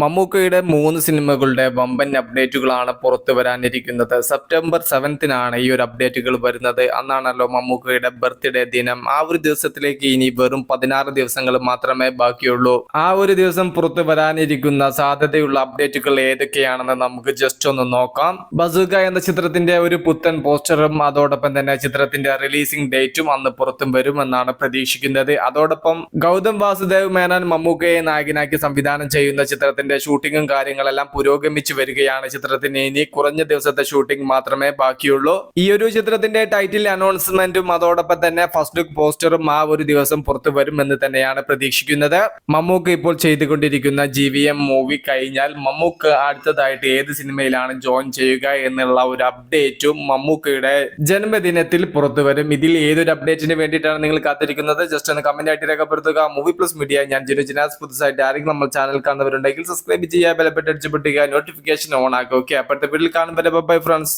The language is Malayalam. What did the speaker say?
മമ്മൂക്കയുടെ മൂന്ന് സിനിമകളുടെ വമ്പൻ അപ്ഡേറ്റുകളാണ് പുറത്തു വരാനിരിക്കുന്നത്. സെപ്റ്റംബർ സെവൻത്തിനാണ് ഈ ഒരു അപ്ഡേറ്റുകൾ വരുന്നത്. അന്നാണല്ലോ മമ്മൂക്കയുടെ ബർത്ത്ഡേ ദിനം. ആ ഒരു ദിവസത്തിലേക്ക് ഇനി വെറും പതിനാറ് ദിവസങ്ങൾ മാത്രമേ ബാക്കിയുള്ളൂ. ആ ഒരു ദിവസം പുറത്തു വരാനിരിക്കുന്ന സാധ്യതയുള്ള അപ്ഡേറ്റുകൾ ഏതൊക്കെയാണെന്ന് നമുക്ക് ജസ്റ്റ് ഒന്ന് നോക്കാം. ബസുക എന്ന ചിത്രത്തിന്റെ ഒരു പുത്തൻ പോസ്റ്ററും അതോടൊപ്പം തന്നെ ചിത്രത്തിന്റെ റിലീസിംഗ് ഡേറ്റും അന്ന് പുറത്തും വരുമെന്നാണ് പ്രതീക്ഷിക്കുന്നത്. അതോടൊപ്പം ഗൗതം വാസുദേവ് മേനോൻ മമ്മൂക്കയെ നായകനാക്കി സംവിധാനം ചെയ്യുന്ന ചിത്രത്തിന്റെ ഷൂട്ടിങ്ങും കാര്യങ്ങളെല്ലാം പുരോഗമിച്ചു വരികയാണ് ചിത്രത്തിന്. ഇനി കുറഞ്ഞ ദിവസത്തെ ഷൂട്ടിംഗ് മാത്രമേ ബാക്കിയുള്ളൂ. ഈ ഒരു ചിത്രത്തിന്റെ ടൈറ്റിൽ അനൗൺസ്മെന്റും അതോടൊപ്പം തന്നെ ഫസ്റ്റ് ലുക്ക് പോസ്റ്ററും ആ ഒരു ദിവസം പുറത്തു വരും എന്ന് തന്നെയാണ് പ്രതീക്ഷിക്കുന്നത്. മമ്മൂക്ക് ഇപ്പോൾ ചെയ്തുകൊണ്ടിരിക്കുന്ന ജി വി എം മൂവി കഴിഞ്ഞാൽ മമ്മൂക്ക് അടുത്തതായിട്ട് ഏത് സിനിമയിലാണ് ജോയിൻ ചെയ്യുക എന്നുള്ള ഒരു അപ്ഡേറ്റും മമ്മൂക്കയുടെ ജന്മദിനത്തിൽ പുറത്തു വരും. ഇതിൽ ഏതൊരു അപ്ഡേറ്റിന് വേണ്ടിയിട്ടാണ് നിങ്ങൾ കാത്തിരിക്കുന്നത്? ജസ്റ്റ് ഒന്ന് കമന്റ് ആയിട്ട് രേഖപ്പെടുത്തുക. മൂവി പ്ലസ് മീഡിയ ഞാൻ ജിനു ജിനാസ്. പുതുസായിട്ട് ആരെങ്കിലും നമ്മൾ ചാനൽ കാണുന്നവരുണ്ടെങ്കിൽ സബ്സ്ക്രൈബ് ചെയ്യുക ബലപ്പെട്ട് പൊട്ടിക്കുക നോട്ടിഫിക്കേഷൻ ഓൺ ആക്കുക. ഓക്കെ അപ്പോഴത്തെ വീട്ടിൽ കാണുമ്പോൾ ബൈ ഫ്രണ്ട്സ്